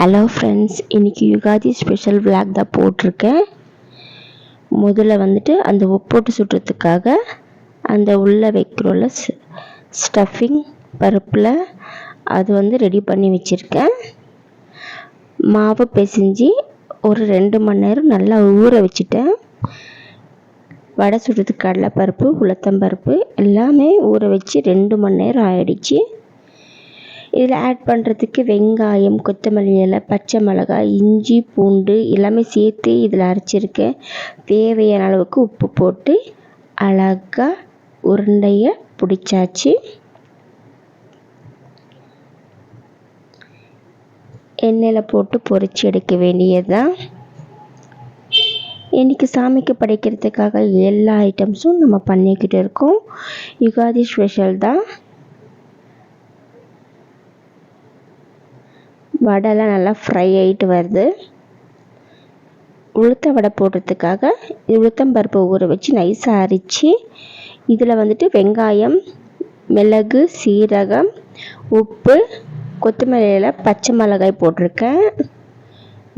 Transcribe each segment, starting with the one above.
Hello friends இன்றைக்கி Ugadi special vlog தான் போட்டிருக்கேன். முதல்ல வந்துட்டு அந்த உப்போட்டு சுட்டுறதுக்காக அந்த உள்ளே வைக்கிறோம்ல ஸ்டஃபிங் பருப்பில் அது வந்து ரெடி பண்ணி வச்சுருக்கேன். மாவு பிசைஞ்சு ஒரு ரெண்டு மணி நேரம் நல்லா ஊற வச்சுட்டேன். வடை சுடுறதுக்கு கடலைப்பருப்பு உளுத்தம்பருப்பு எல்லாமே ஊற வச்சு ரெண்டு மணி நேரம் ஆயிடுச்சு. இதில் ஆட் பண்ணுறதுக்கு வெங்காயம் கொத்தமல்லி இலை பச்சை மிளகாய் இஞ்சி பூண்டு எல்லாமே சேர்த்து இதில் அரைச்சிருக்கேன் தேவையான அளவுக்கு உப்பு போட்டு அழகாக உருண்டையை பிடிச்சாச்சு. எண்ணெயில் போட்டு பொறிச்சு எடுக்க வேண்டியது தான் இன்றைக்கி சாமிக்கு படைக்கிறதுக்காக எல்லா ஐட்டம்ஸும் நம்ம பண்ணிக்கிட்டு இருக்கோம். யுகாதி ஸ்பெஷல் தான். வடைலாம் நல்லா ஃப்ரை ஆகிட்டு வருது. உளுத்த வடை போடுறதுக்காக உளுத்தம்பருப்பை ஊற வச்சு நைஸாக அரித்து இதில் வந்துட்டு வெங்காயம் மிளகு சீரகம் உப்பு கொத்தமல்லியில் பச்சை மிளகாய் போட்டிருக்கேன்.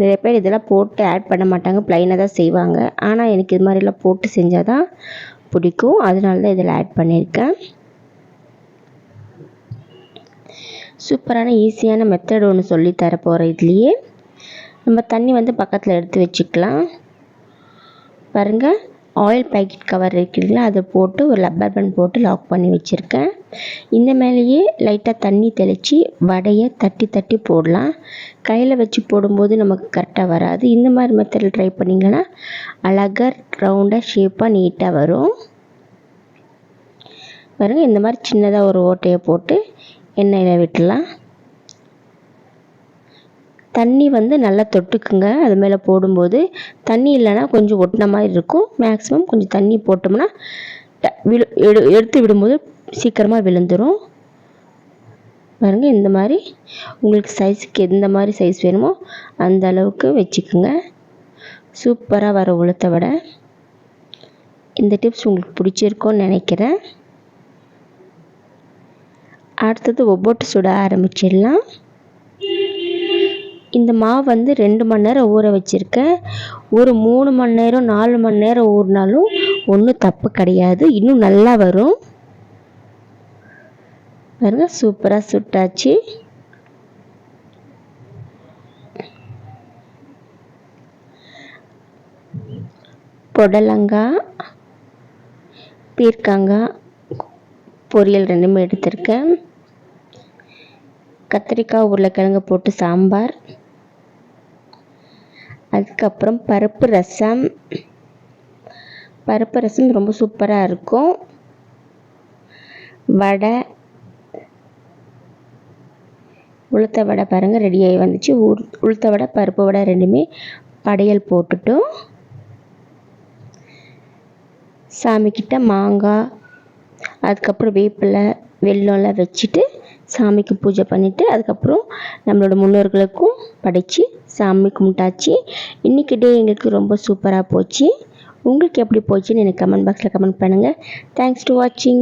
நிறைய பேர் இதெல்லாம் போட்டு ஆட் பண்ண மாட்டாங்க ப்ளைனாக தான் செய்வாங்க. ஆனால் எனக்கு இது மாதிரிலாம் போட்டு செஞ்சால் தான் பிடிக்கும். அதனால தான் இதில் ஆட் பண்ணியிருக்கேன். சூப்பரான ஈஸியான மெத்தட் ஒன்று சொல்லி தர இதுலேயே. நம்ம தண்ணி வந்து பக்கத்தில் எடுத்து வச்சுக்கலாம். பாருங்கள் ஆயில் பேக்கெட் கவர் இருக்குதுங்களா அதை போட்டு ஒரு லப்பர் பேண்ட் போட்டு லாக் பண்ணி வச்சுருக்கேன். இந்த மேலேயே லைட்டாக தண்ணி தெளித்து வடையை தட்டி தட்டி போடலாம். கையில் வச்சு போடும்போது நமக்கு கரெக்டாக வராது. இந்த மாதிரி மெத்தடில் ட்ரை பண்ணிங்கன்னா அழகாக ரவுண்டாக ஷேப்பாக நீட்டாக வரும். பாருங்கள் இந்த மாதிரி சின்னதாக ஒரு ஓட்டையை போட்டு எண்ணெயில் விட்டுலாம் தண்ணி வந்து நல்லா தொட்டுக்குங்க. அது மேலே போடும்போது தண்ணி இல்லைன்னா கொஞ்சம் ஒட்டின மாதிரி இருக்கும். மேக்ஸிமம் கொஞ்சம் தண்ணி போட்டோம்னா விழு எடு எடுத்து விடும்போது சீக்கிரமாக விழுந்துடும் பாருங்கள் இந்த மாதிரி உங்களுக்கு சைஸுக்கு எந்த மாதிரி சைஸ் வேணுமோ அந்த அளவுக்கு வச்சுக்கோங்க. சூப்பராக வர உளுத்த வடை. இந்த டிப்ஸ் உங்களுக்கு பிடிச்சிருக்கோன்னு நினைக்கிறேன். அடுத்தது ஒவ்வொட்டு சுட ஆரம்பிச்சிடலாம். இந்த மாவு வந்து ரெண்டு மணி நேரம் ஊற வச்சுருக்கேன் ஒரு மூணு மணி நேரம் நாலு மணி நேரம் ஊறினாலும் ஒன்றும் தப்பு கிடையாது. இன்னும் நல்லா வரும். பாருங்க சூப்பராக சுட்டாச்சு. புடலங்காய் பீர்க்கங்காய் பொரியல் ரெண்டுமே எடுத்திருக்கேன். கத்திரிக்காய் உருளைக்கிழங்கு போட்டு சாம்பார். அதுக்கப்புறம் பருப்பு ரசம். பருப்பு ரசம் ரொம்ப சூப்பராக இருக்கும். வடை. உளுத்த வடை பாருங்கள் ரெடியாகி வந்துச்சு. உளுத்த வடை பருப்பு வடை ரெண்டுமே படையல் போட்டுட்டோம். சாமிக்கிட்ட மாங்காய் அதுக்கப்புறம் வேப்பிலை வெள்ளம்லாம் வச்சுட்டு சாமிக்கு பூஜை பண்ணிவிட்டு அதுக்கப்புறம் நம்மளோட முன்னோர்களுக்கும் படைத்து சாமி கும்பிட்டாச்சு. இன்றைக்கி டே எங்களுக்கு ரொம்ப சூப்பராக போச்சு. உங்களுக்கு எப்படி போச்சுன்னு எனக்கு கமெண்ட் பாக்ஸில் கமெண்ட் பண்ணுங்கள் தேங்க்ஸ் டு வாட்சிங்